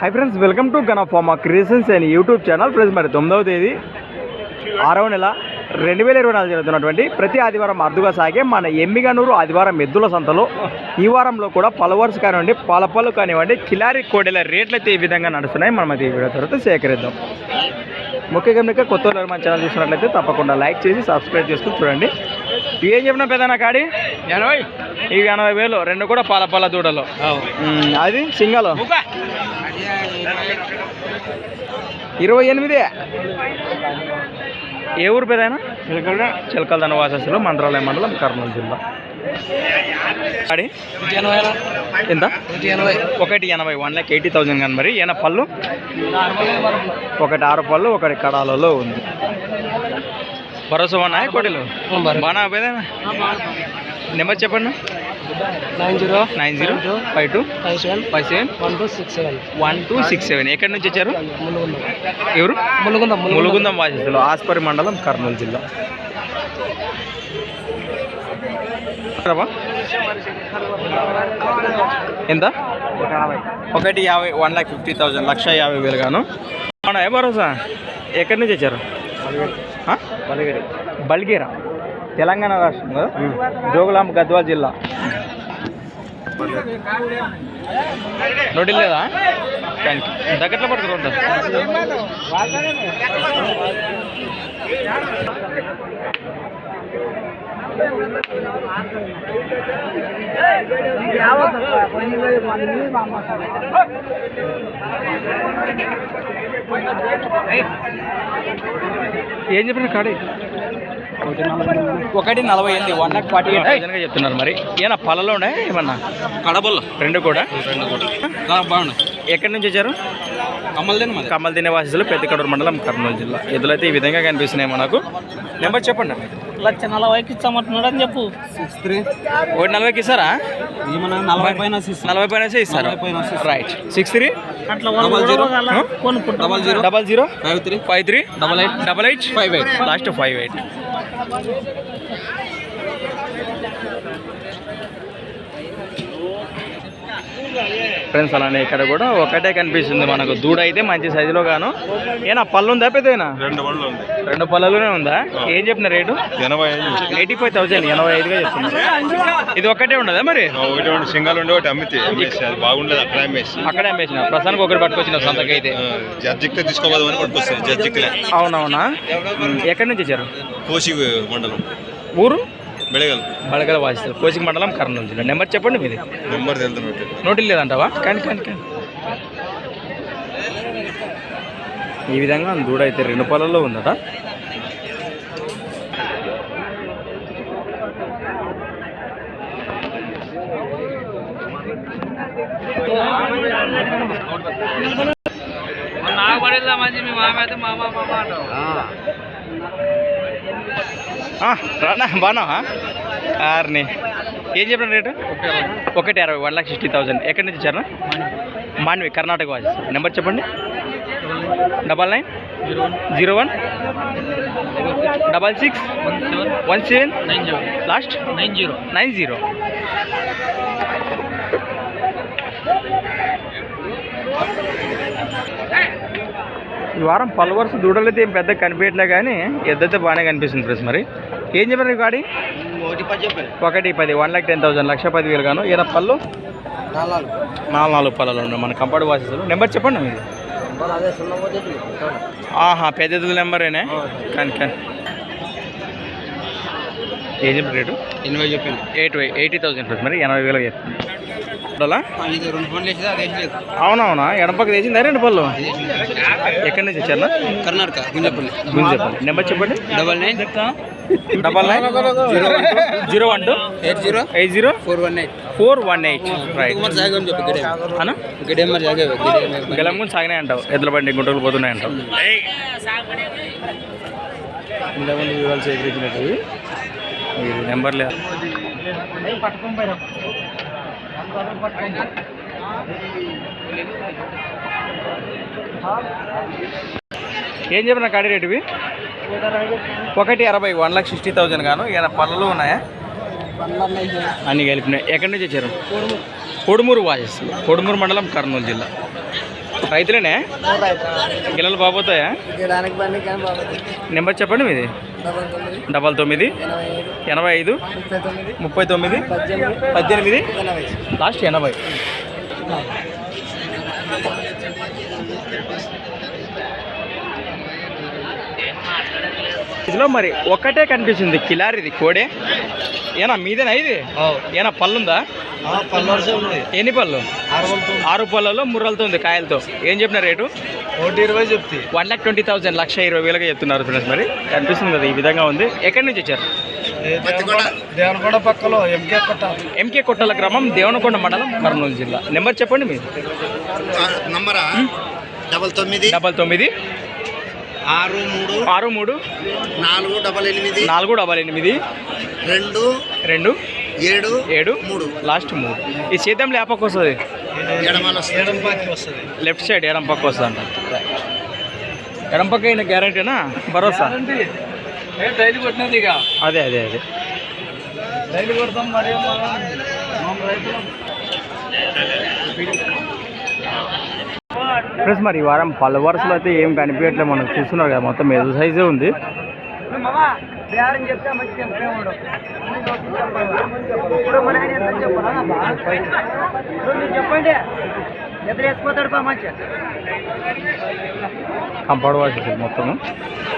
High friends welcome to గణఫార్మా creations and YouTube channel friends మరి తొమ్మిదవ తేదీ ఆరవ నెల రెండు వేల ఇరవై నాలుగు జరుగుతున్నటువంటి ప్రతి ఆదివారం అరుదుగా సాగే మన ఎమ్మిగనూరు ఆదివారం ఎద్దుల సంతలో. ఈ వారంలో కూడా పలవర్స్ కానివ్వండి పలపలు కానివ్వండి కిలారి కోడెల రేట్లు అయితే ఈ విధంగా నడుస్తున్నాయి. మనం అయితే ఈ వీడియో తర్వాత సేకరిద్దాం. ముఖ్యంగా కొత్త వాళ్ళు మన ఛానల్ చూసినట్లయితే తప్పకుండా లైక్ చేసి సబ్స్క్రైబ్ చేసుకుని చూడండి. ఏం చెప్పినా పెద్దనా కాడి? ఎనభై. ఇవి ఎనభై వేలు రెండు కూడా పాల పాల దూడలు. అది సింగల్. ఇరవై ఎనిమిది. ఏ ఊరు పేదైనా చిలకలదన వాసస్సులు మంత్రాలయ మండలం కర్నూలు జిల్లా. అడి ఎనభై. ఎంత? ఒకటి ఎనభై. వన్ ల్యాక్ ఎయిటీ థౌజండ్ కానీ మరి. ఈయన పళ్ళు? ఒకటి ఆరు పళ్ళు ఒకటి కడాలలో ఉంది. భరోసా ఉన్నాయా కోటిలు బాగా పేదైనా నెంబర్ చెప్పండి. Nine zero nine zero five two five seven five seven one two six seven. One two six seven. ఎక్కడి నుంచి వచ్చారు? ఎవరు? ములుగుందం ములుగుందం. వాసిస్తులు. ఆస్పరి మండలం కర్నూలు జిల్లా? ఎంత? ఒకటి యాభై వన్ ల్యాక్ ఫిఫ్టీ థౌజండ్ లక్ష యాభై వేలు గాను అవునా ఏ భరోసా? ఎక్కడి నుంచి వచ్చారు? బల్గేరా. తెలంగాణ రాష్ట్రం కదా? జోగులాంబ గద్వాల జిల్లా. నోటి లేదా? దగ్గరలో పట్టుకుంటా ఏం చెప్పిన కాడి? ఒకటి నలభై ఎనిమిది వన్ లాక్ ఫార్టీ ఎయిట్ థౌసండ్గా చెప్తున్నారు మరి. ఏనా పళ్ళలో ఉన్నాయి ఏమన్నా? కడబల్లో రెండు కూడా? రెండు కూడా. బాగున్నాయి. ఎక్కడి నుంచి వచ్చారు? కమ్మల్ తినే వాసిస్తులు పెద్దకడూరు మండలం కర్నూలు జిల్లా. ఎదులైతే ఈ విధంగా కనిపిస్తున్నాయి మనకు. నెంబర్ చెప్పండి. లక్ష నలభైకి ఇచ్చామంటున్నాడు అని చెప్పు. సిక్స్ త్రీ ఒకటి నలభైకి ఇస్తారా? మన నలభై పైన నలభై పైన ఇస్తారా. Right six. త్రీ అట్లా double zero double zero double zero five three five three double eight double eight five eight last five eight friends అలానే ఇక్కడ కూడా ఒకటే కనిపిస్తుంది మనకు. దూడ అయితే మంచి సైజులో గాను. ఏనా పళ్ళు ఉందా పెద్దనా రెండు పళ్ళు ఉంది. రెండు పళ్ళలోనే ఉందా? ఏం చెప్పిన రేటు? ఎనభై ఎయిటీ ఫైవ్ థౌసండ్ ఎనభై ఐదుగా చెప్తున్నారు. ఇది ఒక్కటే ఉండదా మరి? ఒకటి సింగల్ ఉండి ఒకటి అమ్మితే బాగుండదు అక్కడ అమ్మేసి. అక్కడే అమ్మేసిన. ప్రస్తుతానికి ఒకటి పట్టుకొచ్చిన సంతకి అయితే ఆ, జడ్జిక్తే తీసుకోపోదామని పట్టుకొస్తుంది జడ్జిక్లే అవునవునా? ఎక్కడి నుంచి వచ్చారు? కోసి మండలం. ఊరు? బెళగల్ బళగల వాసిస్తారు కోసిక మండలం కర్నూలు జిల్లా. నెంబర్ చెప్పండి మీది. నెంబర్ తెలుతున్నట్టు నోటీలు లేదంటావా? కానీ కానీ కానీ. ఈ విధంగా దూడ అయితే రెండు పొలాల్లో ఉందట. ఆ, రానా బాగున్నావా? ఆర్ని. ఏం చెప్పిన రేటు? ఒకటి అరవై వన్ లాక్ సిక్స్టీ థౌసండ్. ఎక్కడి నుంచి ఇచ్చారు మాండ్వి కర్ణాటక వాయిస్ నెంబర్ చెప్పండి. Double nine? Zero one? Double six? One seven? Nine zero. Last? Nine zero. Nine zero. ఈ వారం పలు వరుస దూడలైతే ఏం పెద్ద కనిపించట్లే కానీ ఎద్దైతే బాగానే కనిపిస్తుంది ఫ్రెండ్స్ మరి. ఏం చెప్పారు గాడి ఒకటి పది వన్ లాక్ టెన్ థౌసండ్ లక్ష పది వేలు గాను. ఈయన పళ్ళు? నాలుగు. నాలుగు పళ్ళలో ఉన్నాయి మన కంపౌండ్ వాసిస్తారు నెంబర్ చెప్పండి మీది పోతే ఆహా పెద్ద నెంబరేనే కానీ కానీ. ఏం చెప్పిన రేటు? ఎనభై చెప్పాను. ఎయిట్ ఎయిటీ థౌసండ్ ఫ్రెండ్స్ మరి ఎనభై వేలు చెప్తుంది అవునవునా? ఎడపక్క తెచ్చిందా? రెండు పళ్ళు? ఎక్కడి నుంచి వచ్చారా? కర్ణాటక గుంజపల్లి గురించి చెప్పండి నెంబర్ చెప్పండి. Double nine. Double nine. Zero one two. Eight zero. Eight zero? Four one eight. Four one eight. Right Kumar జాగం చెప్పు గడే అన్న? గడే మరి జాగే గడే గెలం కూడా సాగినాయి అంటావు ఎద్దుల బండి గుంటలు పోతున్నాయి అంటావు ఇంతకుముందు వివరాలు సేకరించినట్టు నెంబర్ లేదు ఏం చెప్పిన కాడి రేటువి ఒకటి అరవై వన్ లాక్ సిక్స్టీ థౌజండ్ గాను. ఏమైనా పళ్ళు ఉన్నాయా? అన్ని కలిపినాయి. ఎక్కడి నుంచి వచ్చారు? కొడుమూరు. వాజెస్ కొడుమూరు మండలం కర్నూలు జిల్లా. రైతులేనే? గిల్లలు బాబోతాయా? బాగుంది నెంబర్ చెప్పండి మీది. డబల్ తొమ్మిది. ఎనభై ఐదు. ముప్పై తొమ్మిది. పద్దెనిమిది. లాస్ట్ ఎనభై. ఇదిలో మరి ఒక్కటే కనిపిస్తుంది. కిలారిది కోడే. ఏనా మీదేనా ఇది? ఏనా పళ్ళుందా? ఎన్ని పళ్ళు? ఆరు పళ్ళలో ముర్రలతో ఉంది కాయలతో. ఏం చెప్పిన రేటు? ఒకటి ఇరవై చెప్తే. వన్ లాక్ ట్వంటీ థౌసండ్ లక్ష ఇరవై వేలుగా చెప్తున్నారు ఫ్రెండ్స్ మరి. కనిపిస్తుంది కదా ఈ విధంగా ఉంది. ఎక్కడి నుంచి వచ్చారు? దేవనగొండ పక్కలో ఎంకే కొట్ట. ఎంకే కొట్టల గ్రామం దేవనకొండ మండలం కర్నూలు జిల్లా. నెంబర్ చెప్పండి మీరు. నంబరా? డబల్ తొమ్మిది. డబల్ తొమ్మిది. ఆరు మూడు ఆరు మూడు నాలుగు డబల్ ఎనిమిది నాలుగు డబల్ ఎనిమిది రెండు రెండు ఏడు ఏడు మూడు. లాస్ట్ మూడు. ఈ సేద్యం లేపకు వస్తుంది? లెఫ్ట్ సైడ్ ఎడం పక్క వస్తుంది అంట. ఎడం పక్క అయిన గ్యారంటీనా? భరోసా? డైలీ కొట్టినది ఇక. అదే అదే అదే. డైలీ కొడతాం మరి రైతులు ఫ్రెండ్స్ మరి ఈ వారం పలు వరుసలు అయితే ఏం కనిపించట్లేదు. మనం చూస్తున్నారు కదా మొత్తం ఎదు సైజే ఉంది. చెప్పండి. కంపౌండ్ వాష్ మొత్తము.